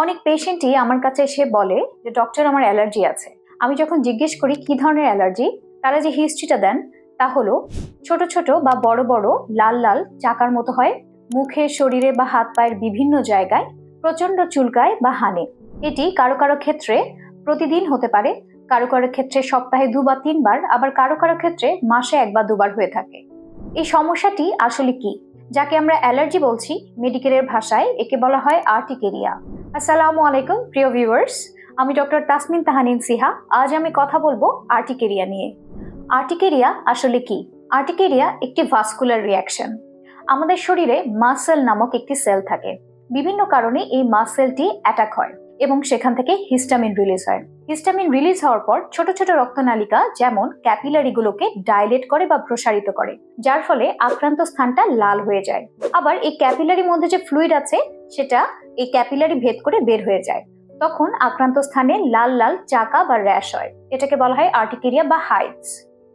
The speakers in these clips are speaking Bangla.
অনেক পেশেন্টই আমার কাছে এসে বলে যে ডক্টর আমার অ্যালার্জি আছে। আমি যখন জিজ্ঞেস করি, কি ধরনের অ্যালার্জি? তারা যে হিস্ট্রিটা দেন, তা হলো ছোট ছোট বা বড় বড় লাল লাল চাকার মতো হয়, মুখে, শরীরে বা হাত পায়ের বিভিন্ন জায়গায় প্রচণ্ড চুলকায় বা হানে। এটি কারও কারও ক্ষেত্রে প্রতিদিন হতে পারে, কারও কারও ক্ষেত্রে সপ্তাহে দু বা তিনবার আবার কারও কারও ক্ষেত্রে মাসে এক বা দুবার হয়ে থাকে। এই সমস্যাটি আসলে কি? যাকে আমরা অ্যালার্জি বলছি, মেডিকেলের ভাষায় একে বলা হয় আর্টিকেরিয়া। আসসালামু আলাইকুম, প্রিয় ভিউয়ার্স আমি ডক্টর তাসমিন তাহানিন সিহা। আজ আমি কথা বলব আর্টিকেরিয়া নিয়ে। আর্টিকেরিয়া আসলে কি? আর্টিকেরিয়া একটি ভাস্কুলার রিয়াকশন আমাদের শরীরে মাসেল নামক একটি সেল থাকে। বিভিন্ন কারণে এই মাসেলটি অ্যাটাক হয়। এবং সেখান থেকে হিস্টামিন রিলিজ হয়। হিস্টামিন রিলিজ হওয়ার পর ছোট ছোট রক্তনালিকা যেমন ক্যাপিলারিগুলোকে ডাইলেট করে বা প্রসারিত করে, যার ফলে আক্রান্ত স্থানটা লাল হয়ে যায়। আবার এই ক্যাপিলারির মধ্যে যে ফ্লুইড আছে, সেটা এই ক্যাপিলারি ভেদ করে বের হয়ে যায়। তখন আক্রান্ত স্থানে লাল লাল চাকা বা র্যাশ হয়। এটাকে বলা হয় আর্টিকেরিয়া বা হাইটস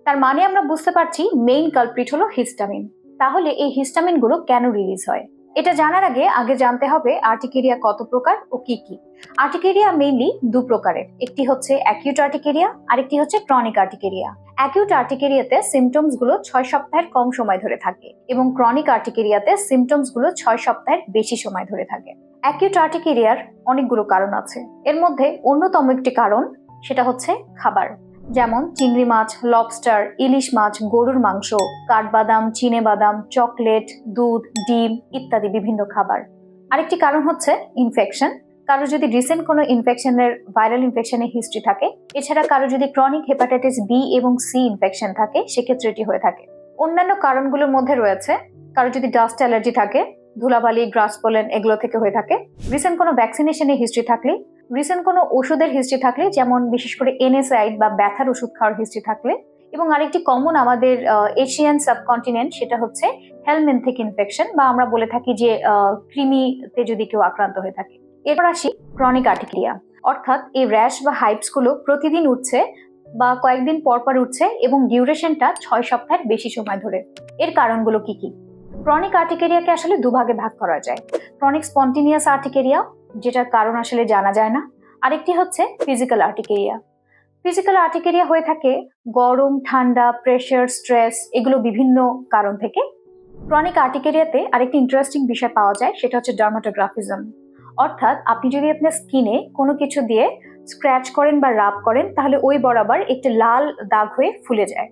তার মানে আমরা বুঝতে পারছি মেইন কালপ্রিট হলো হিস্টামিন। তাহলে এই হিস্টামিনগুলো কেন রিলিজ হয়? এটা জানার আগে আগে জানতে হবে আর্টিকেরিয়া কত প্রকার ও কি কি। আর্টিকেরিয়া মেইনলি দু প্রকারের। একটি হচ্ছে অ্যাকিউট আর্টিকেরিয়া আরেকটি হচ্ছে ক্রনিক আর্টিকেরিয়া অ্যাকিউট আর্টিকেরিয়াতে সিমটমসগুলো ছয় সপ্তাহের কম সময় ধরে থাকে এবং ক্রনিক আর্টিকেরিয়াতে সিমটমসগুলো ছয় সপ্তাহের বেশি সময় ধরে থাকে। অ্যাকিউট আর্টিকেরিয়ার অনেকগুলো কারণ আছে। এর মধ্যে অন্যতম একটি কারণ, সেটা হচ্ছে খাবার। যেমন চিংড়ি মাছ লবস্টার ইলিশ মাছ, গরুর মাংস, কাঠবাদাম, চিনে বাদাম চকলেট দুধ, ডিম ইত্যাদি বিভিন্ন খাবার। আরেকটি কারণ হচ্ছে ইনফেকশন কারও যদি রিসেন্ট কোনো ইনফেকশনের ভাইরাল ইনফেকশনের হিস্ট্রি থাকে, এছাড়া কারও যদি ক্রনিক হেপাটাইটিস বি এবং সি ইনফেকশন থাকে, সেক্ষেত্রে এটি হয়ে থাকে। অন্যান্য কারণগুলোর মধ্যে রয়েছে, কারও যদি ডাস্ট অ্যালার্জি থাকে, ধুলাবালি গ্রাস পোলেন এগুলো থেকে হয়ে থাকে। রিসেন্ট কোনো ভ্যাকসিনেশনের হিস্ট্রি থাকলে রিসেন্ট কোনো ওষুধের হিস্ট্রি থাকলে, যেমন বিশেষ করে এনএসআইড বা ব্যথার ওষুধ খাওয়ার হিস্ট্রি থাকলে, এবং আরেকটি কমন আমাদের এশিয়ান সাবকন্টিনেন্ট সেটা হচ্ছে হেলমেন্থিক ইনফেকশন বা আমরা বলে থাকি যে কৃমিতে যদি কেউ আক্রান্ত হয়ে থাকে। এরপর আসি ক্রনিক আর্টিক্রিয়া অর্থাৎ এই র্যাশ বা হাইপসগুলো প্রতিদিন উঠছে বা কয়েকদিন পর পর উঠছে এবং ডিউরেশনটা ছয় সপ্তাহের বেশি সময় ধরে। এর কারণগুলো কি কি? ক্রনিক আর্টিকেরিয়াকে আসলে দুভাগে ভাগ করা যায়। ক্রনিক স্পন্টিনিয়াস আর্টিকেরিয়া যেটার কারণ আসলে জানা যায় না। আরেকটি হচ্ছে ফিজিক্যাল আর্টিকেরিয়া ফিজিক্যাল আর্টিকেরিয়া হয়ে থাকে গরম, ঠান্ডা প্রেশার স্ট্রেস এগুলো বিভিন্ন কারণ থেকে। ক্রনিক আর্টিকেরিয়াতে আরেকটি ইন্টারেস্টিং বিষয় পাওয়া যায়, সেটা হচ্ছে ডার্মাটোগ্রাফিজম অর্থাৎ আপনি যদি আপনার স্কিনে কোনো কিছু দিয়ে স্ক্র্যাচ করেন বা রাব করেন, তাহলে ওই বরাবর একটি লাল দাগ হয়ে ফুলে যায়।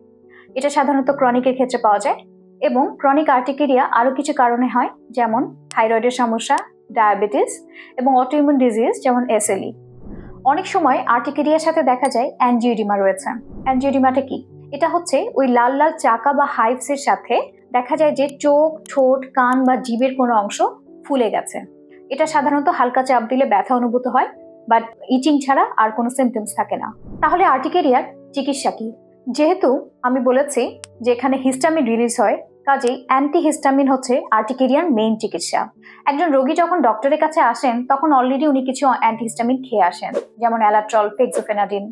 এটা সাধারণত ক্রনিকের ক্ষেত্রে পাওয়া যায়। এবং ক্রনিক আর্টিকেরিয়া আরও কিছু কারণে হয়, যেমন থাইরয়েডের সমস্যা ডায়াবেটিস এবং অটোইমিউন ডিজিজ যেমন এসএলই অনেক সময় আর্টিকেরিয়ার সাথে দেখা যায় অ্যানজিওডিমা রয়েছে। অ্যানজিওডিমাটা কি? এটা হচ্ছে ওই লাল লাল চাকা বা হাইভসের সাথে দেখা যায় যে চোখ, ঠোঁট, কান বা জিভের কোনো অংশ ফুলে গেছে। এটা সাধারণত হালকা চাপ দিলে ব্যথা অনুভূত হয় বাট ইচিং ছাড়া আর কোনো সিমটমস থাকে না। তাহলে আর্টিকেরিয়ার চিকিৎসা কি? যেহেতু আমি বলেছি যে এখানে হিস্টামিন রিলিজ হয় কাজেই অ্যান্টি হিস্টামিন হচ্ছে আর্টিকেরিয়ার মেইন চিকিৎসা। একজন রোগী যখন ডক্টরের কাছে আসেন, তখন অলরেডি উনি কিছু অ্যান্টিহিস্টামিন খেয়ে আসেন, যেমন অ্যালাট্রল, ফেক্সোফেনাডিন।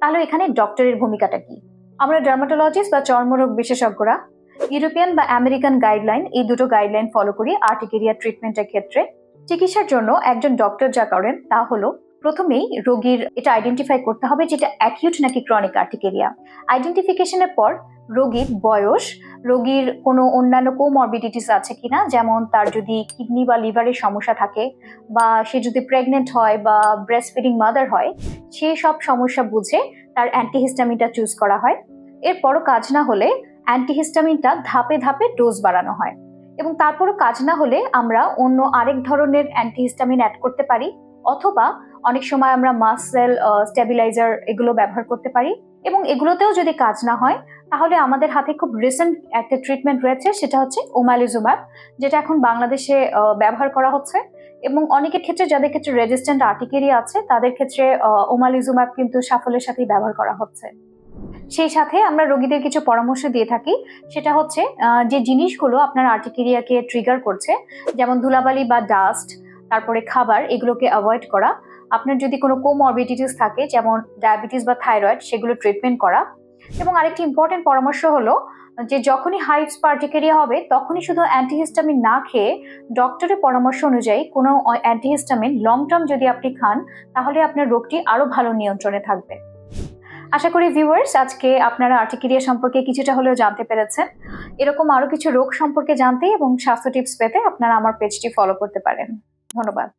তাহলে এখানে ডক্টরের ভূমিকাটা কি? আমরা ডার্মাটোলজিস্ট বা চর্মরোগ বিশেষজ্ঞরা, ইউরোপিয়ান বা আমেরিকান গাইডলাইন এই দুটো গাইডলাইন ফলো করি আর্টিকেরিয়া ট্রিটমেন্টের ক্ষেত্রে। চিকিৎসার জন্য একজন ডক্টর যা করেন তা হলো প্রথমেই রোগীর এটা আইডেন্টিফাই করতে হবে যেটা অ্যাকিউট নাকি ক্রনিক আর্টিকেরিয়া আইডেন্টিফিকেশনের পর রোগীর বয়স, রোগীর কোনো অন্যান্য কোমরবিডিটিস আছে কিনা, যেমন তার যদি কিডনি বা লিভারের সমস্যা থাকে বা সে যদি প্রেগনেন্ট হয় বা ব্রেস্ট ফিডিং মাদার হয় সেই সব সমস্যা বুঝে তার অ্যান্টিহিস্টামিনটা চুজ করা হয়। এরপরও কাজ না হলে অ্যান্টিহিস্টামিনটা ধাপে ধাপে ডোজ বাড়ানো হয়। এবং তারপরও কাজ না হলে আমরা অন্য আরেক ধরনের অ্যান্টিহিস্টামিন অ্যাড করতে পারি, অথবা অনেক সময় আমরা মাসেল স্টেবিলাইজার এগুলো ব্যবহার করতে পারি এবং এগুলোতেও যদি কাজ না হয়, তাহলে আমাদের হাতে খুব রিসেন্ট একটা ট্রিটমেন্ট রয়েছে, সেটা হচ্ছে ওমালিজুম্যাব যেটা এখন বাংলাদেশে ব্যবহার করা হচ্ছে এবং অনেকের ক্ষেত্রে যাদের ক্ষেত্রে রেজিস্ট্যান্ট আর্টিকেরিয়া আছে, তাদের ক্ষেত্রে ওমালিজুম্যাব কিন্তু সাফল্যের সাথেই ব্যবহার করা হচ্ছে। সেই সাথে আমরা রোগীদের কিছু পরামর্শ দিয়ে থাকি, সেটা হচ্ছে যে জিনিসগুলো আপনার আর্টিকেরিয়াকে ট্রিগার করছে, যেমন ধুলাবালি বা ডাস্ট তারপরে খাবার, এগুলোকে অ্যাভয়েড করা আপনার যদি কোনো কোমরবিডিটিস থাকে, যেমন ডায়াবেটিস বা থাইরয়েড সেগুলো ট্রিটমেন্ট করা। এবং আরেকটি ইম্পর্টেন্ট পরামর্শ হলো যে যখনই হাইপস পার্টিকেরিয়া হবে, তখনই শুধু অ্যান্টিহিস্টামিন না খেয়ে ডক্টরের পরামর্শ অনুযায়ী কোনো অ্যান্টিহিস্টামিন লং টার্ম যদি আপনি খান, তাহলে আপনার রোগটি আরও ভালো নিয়ন্ত্রণে থাকবে। আশা করি ভিউয়ার্স আজকে আপনারা আর্টিকেরিয়া সম্পর্কে কিছুটা হলেও জানতে পেরেছেন। এরকম আরও কিছু রোগ সম্পর্কে জানতে এবং স্বাস্থ্য টিপস পেতে আপনারা আমার পেজটি ফলো করতে পারেন। ধন্যবাদ।